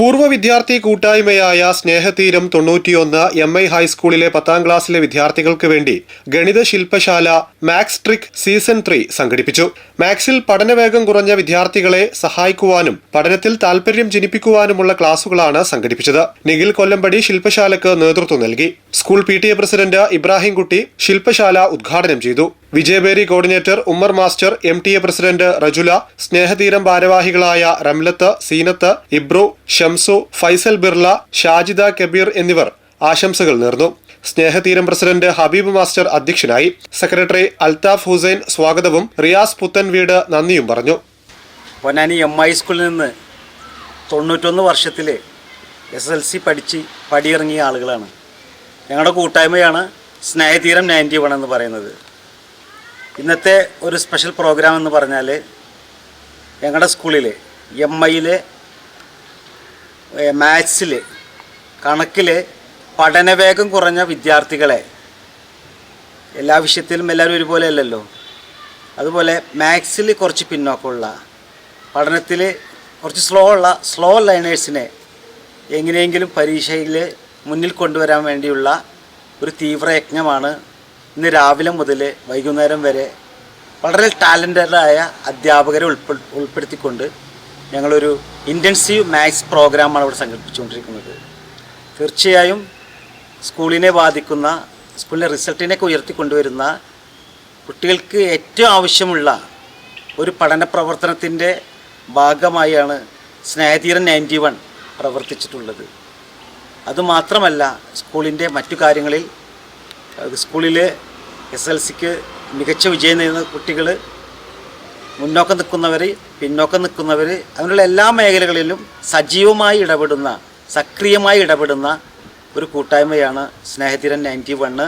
പൂർവ വിദ്യാർത്ഥി കൂട്ടായ്മയായ സ്നേഹതീരം തൊണ്ണൂറ്റിയൊന്ന് എം ഐ ഹൈസ്കൂളിലെ പത്താം ക്ലാസ്സിലെ വിദ്യാർത്ഥികൾക്ക് വേണ്ടി ഗണിത ശില്പശാല മാക്സ് ട്രിക് സീസൺ ത്രീ സംഘടിപ്പിച്ചു. മാക്സിൽ പഠനവേഗം കുറഞ്ഞ വിദ്യാർത്ഥികളെ സഹായിക്കുവാനും പഠനത്തിൽ താൽപര്യം ജനിപ്പിക്കുവാനുമുള്ള ക്ലാസുകളാണ് സംഘടിപ്പിച്ചത്. നിഖിൽ കൊല്ലമ്പടി ശില്പശാലക്ക് നേതൃത്വം നൽകി. School P T A president Ibrahimkutty ശില്പശാല ഉദ്ഘാടനം ചെയ്തു. Vijayabheri coordinator Ummar master M T A president Rejula Snehatheeram ഭാരവാഹികളായ റംലത്ത് സീനത്ത് ഇബ്രു ഷംസു ഫൈസൽ ബിർള ഷാജിദ കബീർ എന്നിവർ ആശംസകൾ നേർന്നു. സ്നേഹതീരം പ്രസിഡന്റ് ഹബീബ് മാസ്റ്റർ അധ്യക്ഷനായി സെക്രട്ടറി അൽതാഫ് ഹുസൈൻ സ്വാഗതവും റിയാസ് പുത്തൻവീട് നന്ദിയും പറഞ്ഞു. പൊന്നാനി എം ഐ സ്കൂളിൽ നിന്ന് തൊണ്ണൂറ്റൊന്ന് വർഷത്തിൽ എസ് എൽ സി പഠിച്ച് പടിയിറങ്ങിയ ആളുകളാണ്. ഞങ്ങളുടെ കൂട്ടായ്മയാണ് സ്നേഹതീരം നയന്റി വൺ എന്ന് പറയുന്നത്. ഇന്നത്തെ ഒരു സ്പെഷ്യൽ പ്രോഗ്രാം എന്ന് പറഞ്ഞാൽ ഞങ്ങളുടെ സ്കൂളിലെ എം ഐയിലെ മാത്സിൽ കണക്കിൽ പഠനവേഗം കുറഞ്ഞ വിദ്യാർത്ഥികളെ എല്ലാ വിഷയത്തിലും എല്ലാവരും ഒരുപോലെ അല്ലല്ലോ? അതുപോലെ മാത്സിൽ കുറച്ച് പിന്നോക്കമുള്ള പഠനത്തിൽ കുറച്ച് സ്ലോ ഉള്ള സ്ലോ ലൈനേഴ്സിനെ എങ്ങനെയെങ്കിലും പരീക്ഷയിൽ മുന്നിൽ കൊണ്ടുവരാൻ വേണ്ടിയുള്ള ഒരു തീവ്രയജ്ഞമാണ് ഇന്ന് രാവിലെ മുതൽ വൈകുന്നേരം വരെ വളരെ ടാലന്റഡായ അധ്യാപകരെ ഉൾപ്പെ ഉൾപ്പെടുത്തിക്കൊണ്ട് ഞങ്ങളൊരു ഇന്റൻസീവ് മാത്സ് പ്രോഗ്രാമാണ് ഇവിടെ സംഘടിപ്പിച്ചുകൊണ്ടിരിക്കുന്നത്. തീർച്ചയായും സ്കൂളിനെ ബാധിക്കുന്ന സ്കൂളിലെ റിസൾട്ടിനെയൊക്കെ ഉയർത്തിക്കൊണ്ടുവരുന്ന കുട്ടികൾക്ക് ഏറ്റവും ആവശ്യമുള്ള ഒരു പഠന പ്രവർത്തനത്തിന്റെ ഭാഗമായാണ് സ്നേഹതീരൻ നയന്റി വൺ പ്രവർത്തിച്ചിട്ടുള്ളത്. അതുമാത്രമല്ല സ്കൂളിന്റെ മറ്റു കാര്യങ്ങളിൽ സ്കൂളിൽ എസ് എൽ സിക്ക് മികച്ച വിജയം നേടുന്ന കുട്ടികൾ മുന്നോക്കം നിൽക്കുന്നവർ പിന്നോക്കം നിൽക്കുന്നവർ അങ്ങനെയുള്ള എല്ലാ മേഖലകളിലും സജീവമായി ഇടപെടുന്ന സക്രിയമായി ഇടപെടുന്ന ഒരു കൂട്ടായ്മയാണ് സ്നേഹതീരൻ നയന്റി വണ്ണ്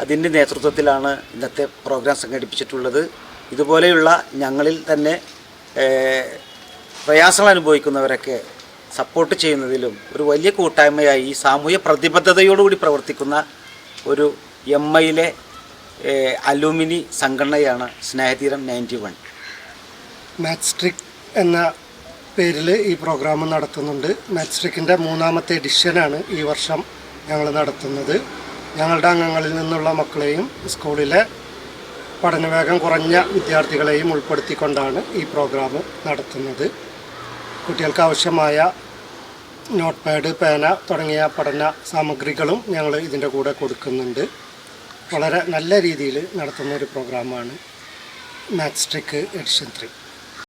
അതിന്റെ നേതൃത്വത്തിലാണ് ഇന്നത്തെ പ്രോഗ്രാം സംഘടിപ്പിച്ചിട്ടുള്ളത്. ഇതുപോലെയുള്ള ഞങ്ങളിൽ തന്നെ പ്രയാസങ്ങൾ അനുഭവിക്കുന്നവരൊക്കെ സപ്പോർട്ട് ചെയ്യുന്നതിലും ഒരു വലിയ കൂട്ടായ്മയായി സാമൂഹ്യ പ്രതിബദ്ധതയോടുകൂടി പ്രവർത്തിക്കുന്ന ഒരു എം ഐയിലെ അലൂമിനി സംഘടനയാണ് സ്നേഹതീരം നയന്റി വൺ. മാത്സ്ട്രിക് എന്ന പേരിൽ ഈ പ്രോഗ്രാം നടത്തുന്നുണ്ട്. മാത്സ്ട്രിക്കിന്റെ മൂന്നാമത്തെ എഡിഷനാണ് ഈ വർഷം ഞങ്ങൾ നടത്തുന്നത്. ഞങ്ങളുടെ അംഗങ്ങളിൽ നിന്നുള്ള മക്കളെയും സ്കൂളിലെ പഠനവേഗം കുറഞ്ഞ വിദ്യാർത്ഥികളെയും ഉൾപ്പെടുത്തിക്കൊണ്ടാണ് ഈ പ്രോഗ്രാം നടത്തുന്നത്. കുട്ടികൾക്ക് ആവശ്യമായ നോട്ട് പാഡ് പേന തുടങ്ങിയ പഠന സാമഗ്രികളും ഞങ്ങൾ ഇതിന്റെ കൂടെ കൊടുക്കുന്നുണ്ട്. വളരെ നല്ല രീതിയിൽ നടത്തുന്ന ഒരു പ്രോഗ്രാമാണ് മാത്സ്ട്രിക്ക് എഡിഷൻ ത്രീ.